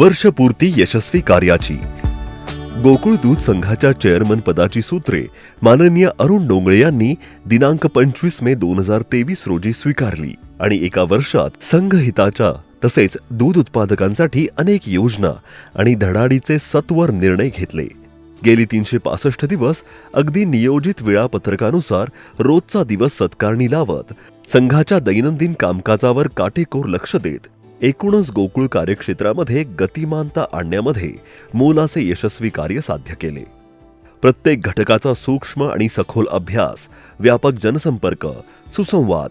वर्षपूर्ती यशस्वी कार्याची. गोकुळ दूध संघाच्या चेअरमन पदाची सूत्रे माननीय अरुण डोंगळे यांनी दिनांक पंचवीस मे दोन हजार तेवीस रोजी स्वीकारली आणि एका वर्षात संघ हिताच्या तसेच दूध उत्पादकांसाठी अनेक योजना आणि धडाडीचे सत्वर निर्णय घेतले. गेली तीनशे पासष्ट दिवस अगदी नियोजित वेळापत्रकानुसार रोजचा दिवस सत्कारणी लावत संघाच्या दैनंदिन कामकाजावर काटेकोर लक्ष देत एकूणच गोकुळ कार्यक्षेत्रामध्ये गतिमानता आणण्यामध्ये मोलाचे यशस्वी कार्य साध्य केले. प्रत्येक घटकाचा सूक्ष्म आणि सखोल अभ्यास व्यापक जनसंपर्क सुसंवाद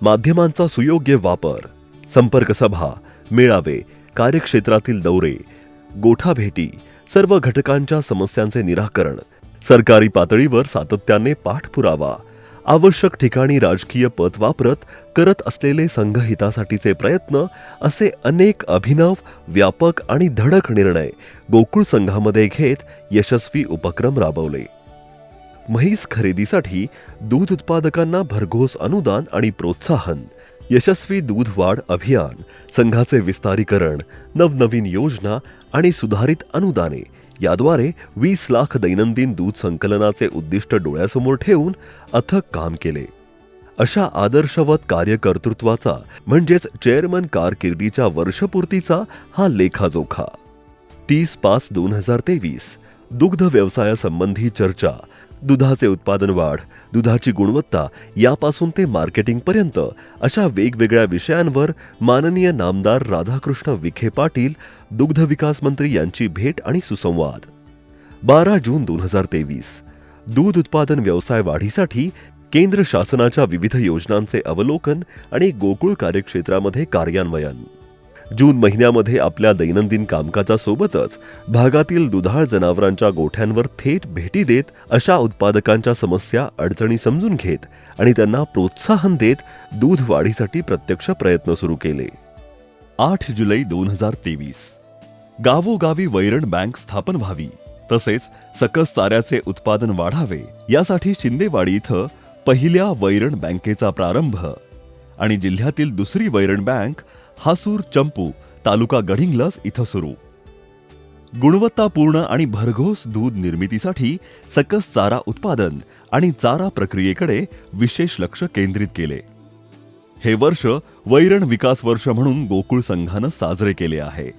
माध्यमांचा सुयोग्य वापर संपर्क सभा मेळावे कार्यक्षेत्रातील दौरे गोठा भेटी सर्व घटकांच्या समस्यांचे निराकरण सरकारी पातळीवर सातत्याने पाठपुरावा आवश्यक ठिकाणी राजकीय पद वापरत करत असलेले संघहितासाठीचे प्रयत्न असे अनेक अभिनव व्यापक आणि धडक निर्णय गोकुळ संघामध्ये घेत यशस्वी उपक्रम राबवले. म्हैस खरेदीसाठी दूध उत्पादकांना भरघोस अनुदान आणि प्रोत्साहन यशस्वी दूध वाढ अभियान संघाचे विस्तारीकरण नवनवीन योजना आणि सुधारित अनुदाने याद्वारे वीस लाख दैनंदिन दूध संकलनाचे उद्दिष्ट डोळ्यासमोर ठेवून अथक काम केले. अशा आदर्शवत कार्यकर्तृत्वाचा म्हणजेच चेअरमन कारकिर्दीच्या वर्षपूर्तीचा हा लेखाजोखा. तीस पाच दोन हजार तेवीस दुग्ध व्यवसायासंबंधी चर्चा दुधाचे उत्पादन वाढ दुधाची गुणवत्ता यापासून ते मार्केटिंग पर्यंत अशा वेगवेगळ्या विषयांवर माननीय नामदार राधाकृष्ण विखे पाटील दुग्ध विकास मंत्री यांची भेट आणि सुसंवाद. बारा जून दोन हजार तेवीस दूध उत्पादन व्यवसाय वाढीसाठी केंद्र शासनाच्या विविध योजनांचे अवलोकन आणि गोकुळ कार्यक्षेत्रामध्ये कार्यान्वयन. जून महिन्यामध्ये आपल्या दैनंदिन कामकाजासोबतच भागातील दुधाळ जनावरांच्या गोठ्यांवर थेट भेटी देत अशा उत्पादकांच्या समस्या अडचणी समजून घेत आणि त्यांना प्रोत्साहन देत दूध वाढीसाठी प्रत्यक्ष प्रयत्न सुरू केले. आठ जुलै दोन हजार तेवीस. गावोगावी वैरण बँक स्थापन व्हावी तसेच सकस चाऱ्याचे उत्पादन वाढावे यासाठी शिंदेवाडी इथं पहिल्या वैरण बँकेचा प्रारंभ आणि जिल्ह्यातील दुसरी वैरण बँक हासूर चंपू तालुका गडिंग्लस इथं सुरू. गुणवत्तापूर्ण आणि भरघोस दूध निर्मितीसाठी सकस चारा उत्पादन आणि चारा प्रक्रियेकडे विशेष लक्ष केंद्रित केले. हे वर्ष वैरण विकास वर्ष म्हणून गोकुळ संघानं साजरे केले आहे.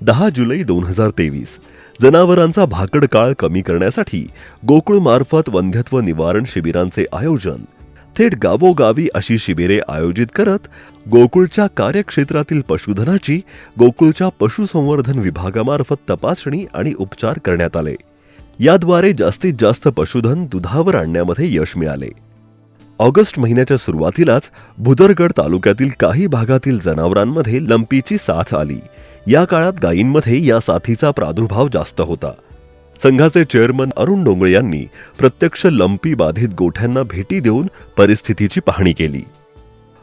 दहा जुलै दोन हजार तेवीस जनावरांचा भाकड काळ कमी करण्यासाठी गोकुळमार्फत वंध्यत्व निवारण शिबिरांचे आयोजन थेट गावोगावी अशी शिबिरे आयोजित करत गोकुळच्या कार्यक्षेत्रातील पशुधनाची गोकुळच्या पशुसंवर्धन विभागामार्फत तपासणी आणि उपचार करण्यात आले. याद्वारे जास्तीत जास्त पशुधन दुधावर आणण्यामध्ये यश मिळाले. ऑगस्ट महिन्याच्या सुरुवातीलाच भुदरगड तालुक्यातील काही भागातील जनावरांमध्ये लंपीची साथ आली. या काळात गायींमध्ये या साथीचा प्रादुर्भाव जास्त होता. संघाचे चेअरमन अरुण डोंगळे यांनी प्रत्यक्ष लंपी बाधित गोठ्यांना भेटी देऊन परिस्थितीची पाहणी केली.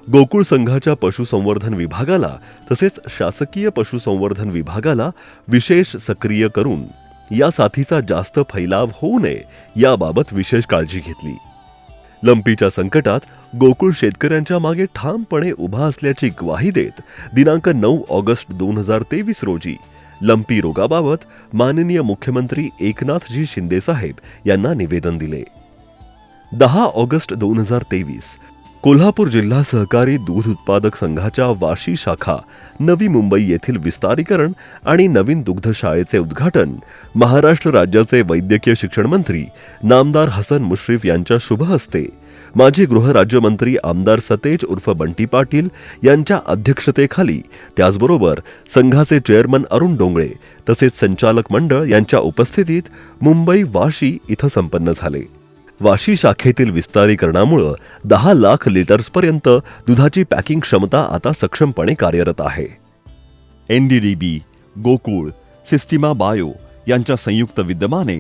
गोकुळ संघाच्या पशुसंवर्धन विभागाला तसेच शासकीय पशुसंवर्धन विभागाला विशेष सक्रिय करून या साथीचा जास्त फैलाव होऊ नये याबाबत विशेष काळजी घेतली. लंपीच्या संकटात गोकुळ शेतकऱ्यांच्या मागे ठामपणे उभा असल्याची ग्वाही देत दिनांक नऊ ऑगस्ट दोन हजार तेवीस रोजी लंपी रोगाबाबत माननीय मुख्यमंत्री एकनाथजी शिंदे साहेब यांना निवेदन दिले. दहा ऑगस्ट दोन हजार तेवीस कोल्हापूर जिल्हा सहकारी दूध उत्पादक संघाच्या वाशी शाखा नवी मुंबई येथील विस्तारीकरण आणि नवीन दुग्धशाळेचे उद्घाटन महाराष्ट्र राज्याचे वैद्यकीय शिक्षण मंत्री नामदार हसन मुश्रीफ यांच्या शुभ हस्ते माजी गृहराज्यमंत्री आमदार सतेज उर्फ बंटी पाटील यांच्या अध्यक्षतेखाली त्याचबरोबर संघाचे चेअरमन अरुण डोंगळे तसेच संचालक मंडळ यांच्या उपस्थितीत मुंबई वाशी इथं संपन्न झाले. वाशी शाखेतील विस्तारीकरणामुळं दहा लाख लिटर्सपर्यंत दुधाची पॅकिंग क्षमता आता सक्षमपणे कार्यरत आहे. एनडीडीबी गोकुळ सिस्टिमा बायो यांच्या संयुक्त विद्यमाने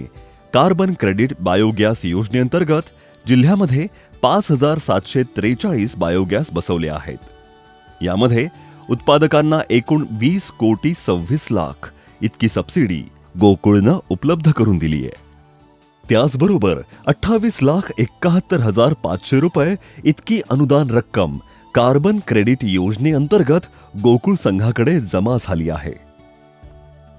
कार्बन क्रेडिट बायोगॅस योजनेअंतर्गत जिल्ह्यामध्ये पाच हजार सातशे त्रेचाळीस बायोगॅस बसवले आहेत. यामध्ये उत्पादकांना एकूण वीस कोटी सव्वीस लाख इतकी सबसिडी गोकुळनं उपलब्ध करून दिली आहे. त्याचबरोबर अठ्ठावीस लाख एकाहत्तर हजार पाचशे रुपये इतकी अनुदान रक्कम कार्बन क्रेडिट योजनेअंतर्गत गोकुळ संघाकडे जमा झाली आहे.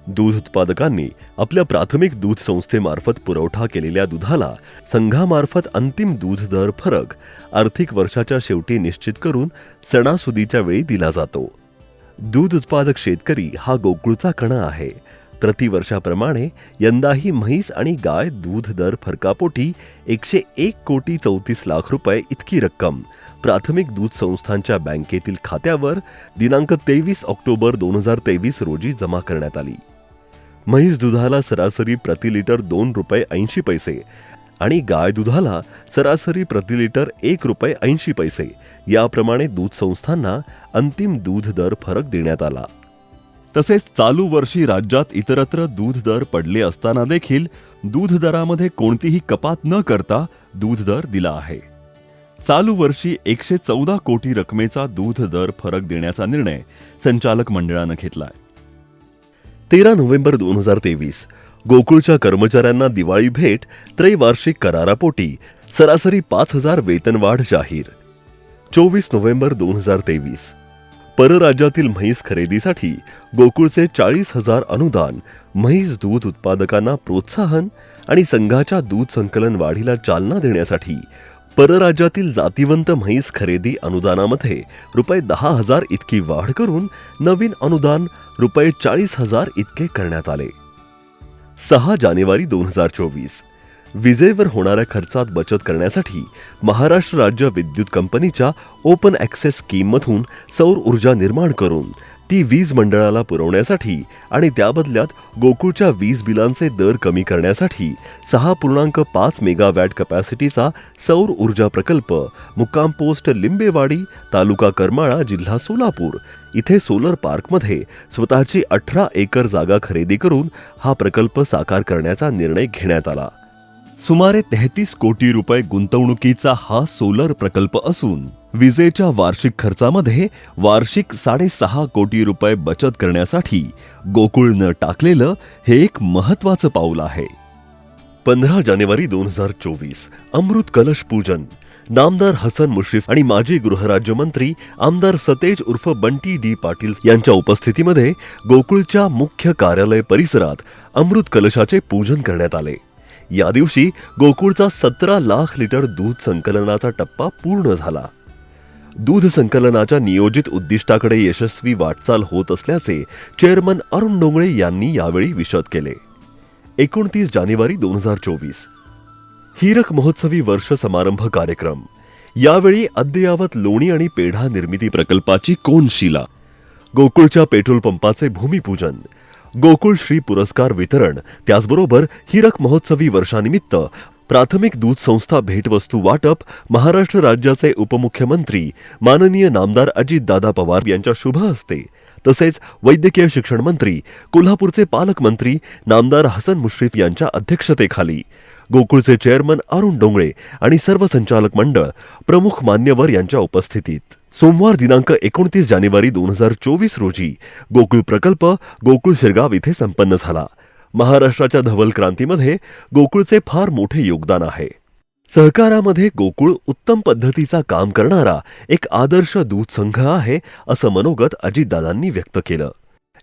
दूध उत्पादकांनी आपल्या प्राथमिक दूध संस्थेमार्फत पुरवठा केलेल्या दुधाला संघामार्फत अंतिम दूध दर फरक आर्थिक वर्षाच्या शेवटी निश्चित करून सणासुदीच्या वेळी दिला जातो. दूध उत्पादक शेतकरी हा गोकुळचा कणा आहे. प्रतिवर्षाप्रमाणे यंदाही म्हैस आणि गाय दूध दर फरकापोटी एकशे एक कोटी चौतीस लाख रुपये इतकी रक्कम प्राथमिक दूध संस्थांच्या बँकेतील खात्यावर दिनांक तेवीस ऑक्टोबर दोन हजार तेवीस रोजी जमा करण्यात आली. म्हैस दुधाला सरासरी प्रति लिटर दोन रुपये ऐंशी पैसे आणि गाय दुधाला सरासरी प्रति लिटर एक रुपये ऐंशी पैसे. याप्रमाणे दूध संस्थांना अंतिम दूध दर फरक देण्यात आला. तसेच चालू वर्षी राज्यात इतरत्र दूध दर पडले असताना देखील दूध दरामध्ये कोणतीही कपात न करता दूध दर दिला आहे. चालू वर्षी एकशे चौदा कोटी रकमेचा दूध दर फरक देण्याचा निर्णय संचालक मंडळानं घेतलाय. तेरा नोव्हेंबर दोन हजार तेवीस. गोकुळच्या कर्मचाऱ्यांना दिवाळी भेट त्रैवार्षिक करारापोटी सरासरी पाच हजार वेतनवाढ जाहीर. चोवीस नोव्हेंबर दोन हजार तेवीस. परराज्यातील म्हैस खरेदीसाठी गोकुळचे चाळीस हजार अनुदान म्हैस दूध उत्पादकांना प्रोत्साहन आणि संघाच्या दूध संकलन वाढीला चालना देण्यासाठी परराज्यातील जातिवंत म्हैस खरेदी अनुदानामध्ये रुपये दहा हजार इतकी वाढ करून नवीन अनुदान रुपये चाळीस हजार इतके करण्यात आले. सहा जानेवारी दोन हजार चोवीस. विजेवर होणाऱ्या खर्चात बचत करण्यासाठी महाराष्ट्र राज्य विद्युत कंपनीच्या ओपन ॲक्सेस स्कीममधून सौर ऊर्जा निर्माण करून ती वीज मंडळाला पुरवण्यासाठी आणि त्याबदल्यात गोकुळच्या वीज बिलांचे दर कमी करण्यासाठी सहा पूर्णांक पाच मेगावॅट कपॅसिटीचा सौर ऊर्जा प्रकल्प मुक्काम पोस्ट लिंबेवाडी तालुका करमाळा जिल्हा सोलापूर. इथे सोलर पार्कमध्ये स्वतःची अठरा एकर जागा खरेदी करून हा प्रकल्प साकार करण्याचा निर्णय घेण्यात आला. सुमारे तेहतीस कोटी रुपये गुंतवणुकीचा हा सोलर प्रकल्प असून विजेच्या वार्षिक खर्चामध्ये वार्षिक साडेसहा कोटी रुपये बचत करण्यासाठी गोकुळनं टाकलेलं हे एक महत्वाचं पाऊल आहे. पंधरा जानेवारी दोन हजार चोवीस अमृत कलश पूजन. नामदार हसन मुश्रीफ आणि माजी गृहराज्यमंत्री आमदार सतेज उर्फ बंटी डी पाटील यांच्या उपस्थितीमध्ये गोकुळच्या मुख्य कार्यालय परिसरात अमृत कलशाचे पूजन करण्यात आले. या दिवशी गोकुळचा सतरा लाख लिटर दूध संकलनाचा टप्पा पूर्ण झाला. दूध संकलनाच्या नियोजित उद्दिष्टाकडे यशस्वी वाटचाल होत असल्याचे चेअरमन अरुण डोंगळे यांनी यावेळी विशद केले. एकोणतीस जानेवारी दोन हजार चोवीस. हिरक महोत्सवी वर्ष समारंभ कार्यक्रम. यावेळी अद्ययावत लोणी आणि पेढा निर्मिती प्रकल्पाची कोनशिला. गोकुळच्या पेट्रोल पंपाचे भूमिपूजन. गोकुळ श्री पुरस्कार वितरण. त्याचबरोबर हिरक महोत्सवी वर्षानिमित्त प्राथमिक दूध संस्था भेटवस्तू वाटप महाराष्ट्र राज्याचे उपमुख्यमंत्री माननीय नामदार अजितदादा पवार यांच्या शुभ हस्ते. तसेच वैद्यकीय शिक्षण मंत्री कोल्हापूरचे पालकमंत्री नामदार हसन मुश्रीफ यांच्या अध्यक्षतेखाली. गोकुळचे चेअरमन अरुण डोंगळे आणि सर्व संचालक मंडळ प्रमुख मान्यवर यांच्या उपस्थितीत. सोमवार दिनांक एकोणतीस जानेवारी दोन हजार चोवीस रोजी गोकुळ प्रकल्प गोकुळ शिरगाव इथे संपन्न झाला. महाराष्ट्राच्या धवल क्रांतीमध्ये गोकुळचे फार मोठे योगदान आहे. सहकारामध्ये गोकुळ उत्तम पद्धतीचा काम करणारा एक आदर्श दूध संघ आहे असं मनोगत अजितदादांनी व्यक्त केलं.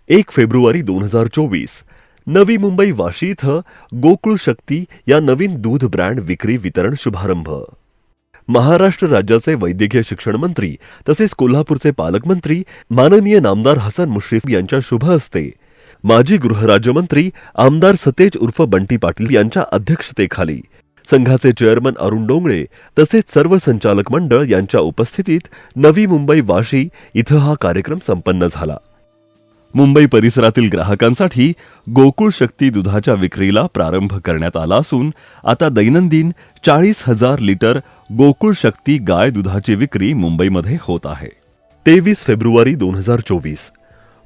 एक फेब्रुवारी दोन हजार चोवीस नवी मुंबई वाशी इथं गोकुळ शक्ती या नवीन दूध ब्रँड विक्री वितरण शुभारंभ. महाराष्ट्र राज्याचे वैद्यकीय शिक्षण मंत्री तसेच कोल्हापूरचे पालकमंत्री माननीय नामदार हसन मुश्रीफ यांच्या शुभ हस्ते माजी गृहराज्यमंत्री आमदार सतेज उर्फ बंटी पाटील यांच्या अध्यक्षतेखाली संघाचे चेअरमन अरुण डोंगळे तसेच सर्व संचालक मंडळ यांच्या उपस्थितीत नवी मुंबई वाशी इथं हा कार्यक्रम संपन्न झाला. मुंबई परिसरातील ग्राहकांसाठी गोकुळ शक्ती दुधाच्या विक्रीला प्रारंभ करण्यात आला असून आता दैनंदिन चाळीस हजार लिटर गोकुळ शक्ती गाय दुधाची विक्री मुंबईमध्ये होत आहे. तेवीस फेब्रुवारी दोन हजार चोवीस.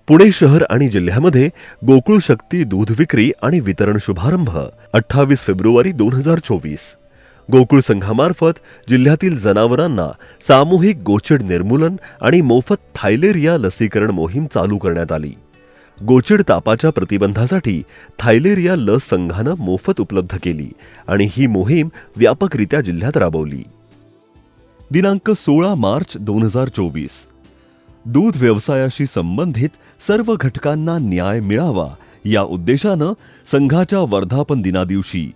पुणे शहर आणि जिल्ह्यामध्ये गोकुळ शक्ती दूध विक्री आणि वितरण शुभारंभ अठ्ठावीस फेब्रुवारी दोन हजार चोवीस. गोकुळ संघामार्फत जिल्ह्यातील जनावरांना सामूहिक गोचिड निर्मूलन आणि मोफत थायलेरिया लसीकरण मोहीम चालू करण्यात आली. गोचिड तापाच्या प्रतिबंधासाठी थायलेरिया लस संघानं मोफत उपलब्ध केली आणि ही मोहीम व्यापकरित्या जिल्ह्यात राबवली. दिनांक सोळा मार्च दोन हजार चोवीस. दूध व्यवसायाशी संबंधित सर्व घटकांना न्याय मिळावा या उद्देशानं संघाच्या वर्धापन दिनादिवशी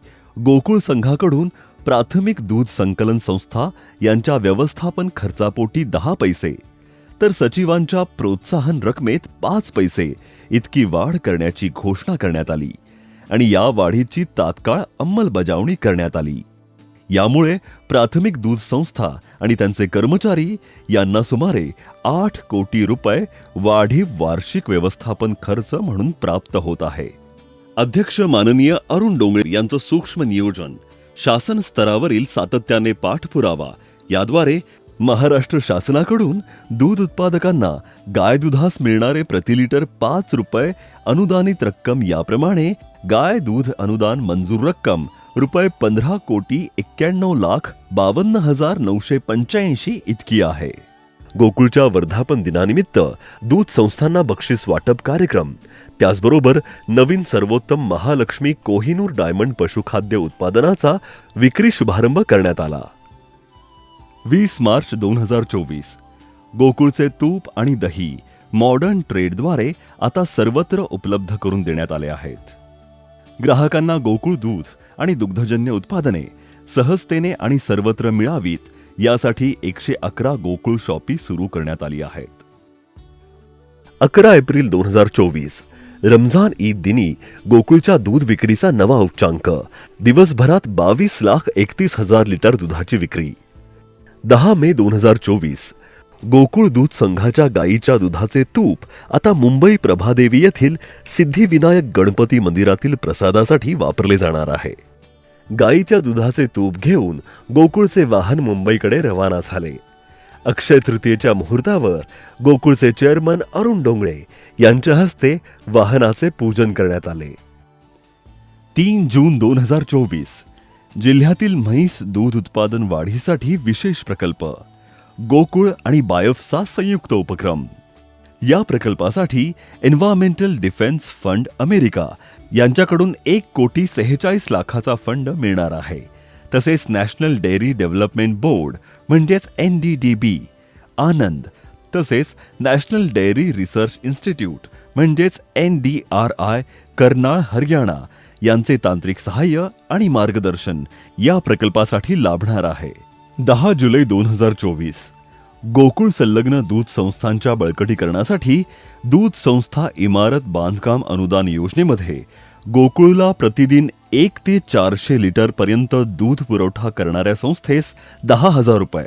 गोकुळ संघाकडून प्राथमिक दूध संकलन संस्था यांच्या व्यवस्थापन खर्चापोटी दहा पैसे तर सचिवांच्या प्रोत्साहन रकमेत पाच पैसे इतकी वाढ करण्याची घोषणा करण्यात आली. आणि या वाढीची तात्काळ अंमलबजावणी करण्यात आली. यामुळे प्राथमिक दूध संस्था आणि त्यांचे कर्मचारी यांना सुमारे आठ कोटी रुपये वाढीव वार्षिक व्यवस्थापन खर्च म्हणून प्राप्त होत आहे. अध्यक्ष माननीय अरुण डोंगळे यांचं सूक्ष्म नियोजन शासन स्तरावरील सातत्याने पाठपुरावा याद्वारे महाराष्ट्र शासनाकडून दूध उत्पादकांना गाय दुधास मिळणारे प्रतिलिटर पाच रुपये अनुदानित रक्कम याप्रमाणे गाय दूध अनुदान मंजूर रक्कम रुपये पंधरा कोटी एक्क्याण्णव लाख बावन्न हजार नऊशे पंच्याऐंशी इतकी आहे. गोकुळच्या वर्धापन दिनानिमित्त दूध संस्थांना बक्षीस वाटप कार्यक्रम. त्याचबरोबर नवीन सर्वोत्तम महालक्ष्मी कोहिनूर डायमंड पशुखाद्य उत्पादनाचा विक्री शुभारंभ करण्यात आला. वीस मार्च दोन हजार चोवीस. गोकुळचे तूप आणि दही मॉडर्न ट्रेडद्वारे आता सर्वत्र उपलब्ध करून देण्यात आले आहेत. ग्राहकांना गोकुळ दूध आणि दुग्धजन्य उत्पादने सहजतेने आणि सर्वत्र मिळावीत यासाठी एकशे अकरा गोकुळ शॉपी सुरू करण्यात आली आहेत. अकरा एप्रिल दोन हजार चोवीस रमजान ईद दिनी गोकुळच्या दूध विक्रीचा नवा उच्चांक दिवसभरात बावीस लाख एकतीस हजार लिटर दुधाची विक्री. दहा मे दोन हजार चोवीस. गोकुळ दूध संघाच्या गायीच्या दुधाचे तूप आता मुंबई प्रभादेवी येथील सिद्धिविनायक गणपती मंदिरातील प्रसादासाठी वापरले जाणार आहे. गायीच्या दुधाचे तूप घेऊन गोकुळचे वाहन मुंबईकडे रवाना झाले. अक्षय तृतीयेच्या मुहूर्तावर गोकुळचे चेअरमन अरुण डोंगळे यांच्या हस्ते वाहनाचे पूजन करण्यात आले. तीन जून दोन हजार चोवीस. जिल्ह्यातील म्हैस दूध उत्पादन वाढीसाठी विशेष प्रकल्प गोकुळ आणि बायोफचा संयुक्त उपक्रम. या प्रकल्पासाठी एन्व्हायरमेंटल डिफेन्स फंड अमेरिका यांच्याकडून एक कोटी सेहेचाळीस लाखाचा फंड मिळणार आहे. तसेच नॅशनल डेअरी डेव्हलपमेंट बोर्ड म्हणजेच N D D B Anand तसेच नॅशनल डेअरी रिसर्च इन्स्टिट्यूट म्हणजेच N D R I Karnal Haryana यांचे तांत्रिक सहाय्य आणि मार्गदर्शन या प्रकल्पासाठी लाभणार आहे. दहा जुलै दोन हजार चोवीस गोकुळ संलग्न दूध संस्थांच्या बळकटीकरणासाठी दूध संस्था इमारत बांधकाम अनुदान योजनेमध्ये गोकुळला प्रतिदिन एक ते चारशे लिटर पर्यंत दूध पुरवठा करणाऱ्या संस्थेस दहा हजार रुपये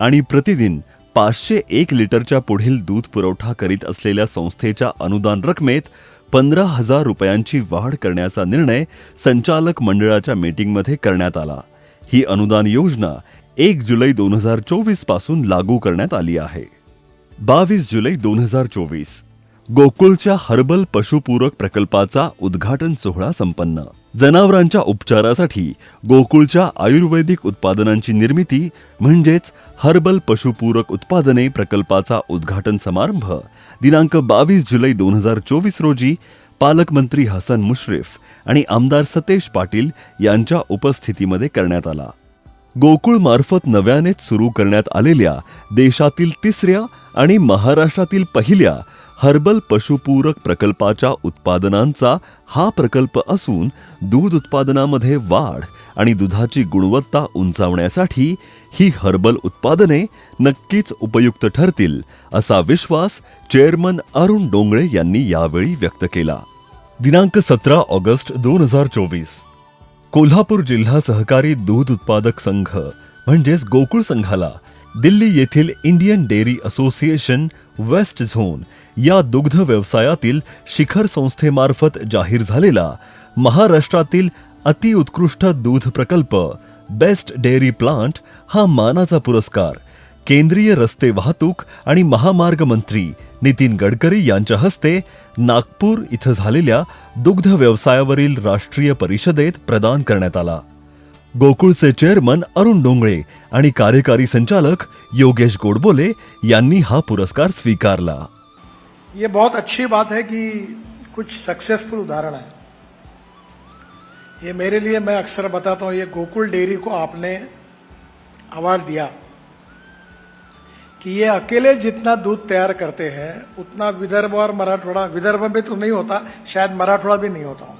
आणि प्रतिदिन पाचशे एक लिटरच्या पुढील दूध पुरवठा करीत असलेल्या संस्थेच्या अनुदान रकमेत पंधरा हजार रुपयांची वाढ करण्याचा निर्णय संचालक मंडळाच्या मीटिंगमध्ये करण्यात आला. ही अनुदान योजना एक जुलै दोन हजार चोवीसपासून लागू करण्यात आली आहे. बावीस जुलै दोन हजार चोवीस गोकुळच्या हर्बल पशुपूरक प्रकल्पाचा उद्घाटन सोहळा संपन्न. जनावरांच्या उपचारासाठी गोकुळच्या आयुर्वेदिक उत्पादनांची निर्मिती म्हणजेच हर्बल पशुपूरक उत्पादने प्रकल्पाचा उद्घाटन समारंभ दिनांक बावीस जुलै दोन हजार चोवीस रोजी पालकमंत्री हसन मुश्रीफ आणि आमदार सतेज पाटील यांच्या उपस्थितीमध्ये करण्यात आला. गोकुळ मार्फत नव्यानेच सुरू करण्यात आलेल्या देशातील तिसऱ्या आणि महाराष्ट्रातील पहिल्या हर्बल पशुपूरक प्रकल्पाच्या उत्पादनांचा हा प्रकल्प असून दूध उत्पादनामध्ये वाढ आणि दुधाची गुणवत्ता उंचावण्यासाठी ही हर्बल उत्पादने नक्कीच उपयुक्त ठरतील असा विश्वास चेअरमन अरुण डोंगळे यांनी यावेळी व्यक्त केला. दिनांक सतरा ऑगस्ट दोन हजार चोवीस. कोल्हापूर जिल्हा सहकारी दूध उत्पादक संघ म्हणजेच गोकुळ संघाला दिल्ली येथील Indian dairy association west zone या दुग्ध व्यवसायातील शिखर संस्थेमार्फत जाहीर झालेला महाराष्ट्रातील अतिउत्कृष्ट दूध प्रकल्प बेस्ट डेअरी प्लांट हा मानाचा पुरस्कार. केंद्रीय रस्ते वाहतूक आणि महामार्ग मंत्री नितीन गडकरी यांच्या हस्ते नागपूर इथं झालेल्या दुग्ध व्यवसायावरील राष्ट्रीय परिषदेत प्रदान करण्यात आला. गोकुळचे चेअरमन अरुण डोंगळे आणि कार्यकारी संचालक योगेश गोडबोले यांनी हा पुरस्कार स्वीकारला. ये बहुत अच्छी बात है कि कुछ सक्सेसफुल उदाहरण है। ये मेरे लिए मैं अक्सर बताता हूँ, ये गोकुल डेयरी को आपने अवार्ड दिया कि ये अकेले जितना दूध तैयार करते हैं, उतना विदर्भ और मराठवाड़ा, विदर्भ में तो नहीं होता, शायद मराठवाड़ा भी नहीं होता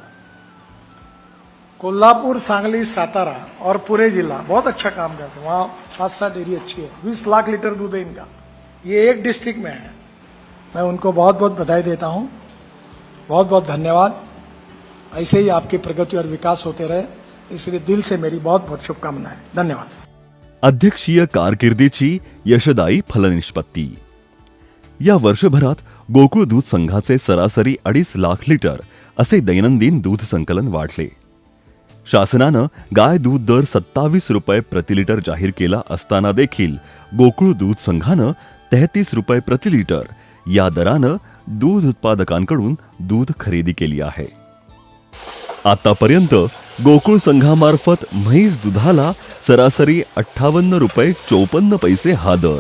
कोल्हापुर, सांगली, सातारा और पूरे जिला। बहुत अच्छा काम करते हैं। वहाँ पाँच सात डेयरी अच्छी है। बीस लाख लीटर दूध है इनका। ये एक डिस्ट्रिक्ट में है। मैं उनको बहुत बहुत बधाई देता हूँ। बहुत बहुत धन्यवाद। ऐसे ही आपकी प्रगति और विकास होते रहे। इसलिए दिल से मेरी बहुत बहुत शुभकामनाएँ। धन्यवाद। अध्यक्षीय कारकिर्दीची यशदायी फलनिष्पत्ती। या वर्षभरात गोकुळ दूध संघाचे सरासरी अडीच लाख लिटर असे दैनंदिन दूध संकलन वाढले. शासनानं गाय दूध दर सत्तावीस रुपये प्रति लिटर जाहीर केला असताना देखील गोकुळ दूध संघानं तेहतीस रुपये प्रतिलिटर या दरानं दूध उत्पादकांकडून दूध खरेदी केली आहे. आतापर्यंत गोकुळ संघामार्फत म्हैस दुधाला सरासरी अठ्ठावन्न रुपये चोपन्न पैसे हा दर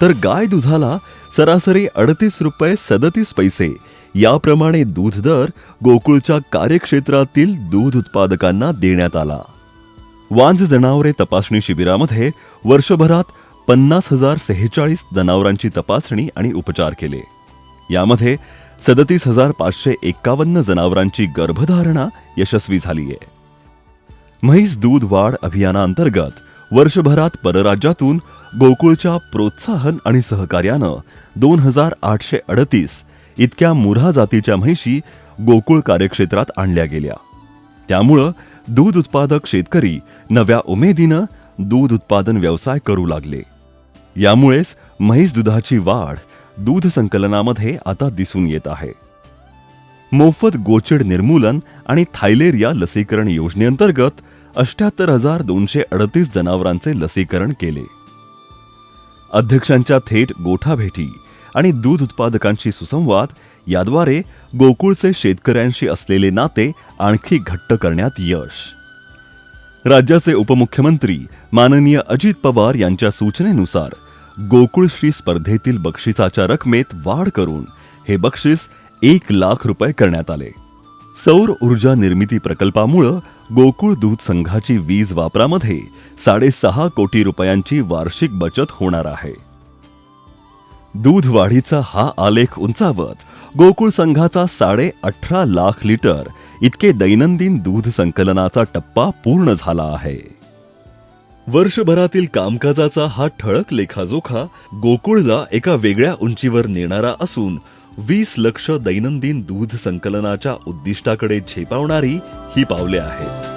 तर गाय दुधाला सरासरी अडतीस रुपये सदतीस पैसे याप्रमाणे दूध दर गोकुळच्या कार्यक्षेत्रातील दूध उत्पादकांना देण्यात आला. वांज जनावरे तपासणी शिबिरामध्ये वर्षभरात पन्नास हजार सेहेचाळीस जनावरांची तपासणी आणि उपचार केले. यामध्ये सदतीस हजार पाचशे एक्कावन्न जनावरांची गर्भधारणा यशस्वी झाली आहे म्हैस दूध वाढ अभियानांतर्गत वर्षभरात परराज्यातून गोकुळच्या प्रोत्साहन आणि सहकार्यानं दोन हजार आठशे अडतीस इतक्या मुरा जातीच्या म्हैशी गोकुळ कार्यक्षेत्रात आणल्या गेल्या. त्यामुळं दूध उत्पादक शेतकरी नव्या उमेदीनं दूध उत्पादन व्यवसाय करू लागले. यामुळेच म्हैस दुधाची वाढ दूध संकलनामध्ये आता दिसून येत आहे. मोफत गोचिड निर्मूलन आणि थायलेरिया लसीकरण योजनेअंतर्गत अष्ट्याहत्तर हजार दोनशे अडतीस जनावरांचे लसीकरण केले. अध्यक्षांच्या थेट गोठा भेटी आणि दूध उत्पादकांशी सुसंवाद याद्वारे गोकुळचे शेतकऱ्यांशी असलेले नाते आणखी घट्ट करण्यात यश. राज्याचे उपमुख्यमंत्री माननीय अजित पवार यांच्या सूचनेनुसार गोकुळश्री स्पर्धेतील बक्षिसाच्या रकमेत वाढ करून हे बक्षीस एक लाख रुपये करण्यात आले. सौर ऊर्जा निर्मिती प्रकल्पामुळं गोकुळ दूध संघाची वीज वापरामध्ये साडेसहा कोटी रुपयांची वार्षिक बचत होणार आहे. दूध वाढीचा हा आलेख उंचावत गोकुळ संघाचा साडे अठरा लाख लिटर इतके दैनंदिन दूध संकलनाचा टप्पा पूर्ण झाला आहे. वर्षभरातील कामकाजाचा हा ठळक लेखाजोखा गोकुळला एका वेगळ्या उंचीवर नेणारा असून वीस लक्ष दैनंदिन दूध संकलनाच्या उद्दिष्टाकडे झेपावणारी ही पावले आहेत.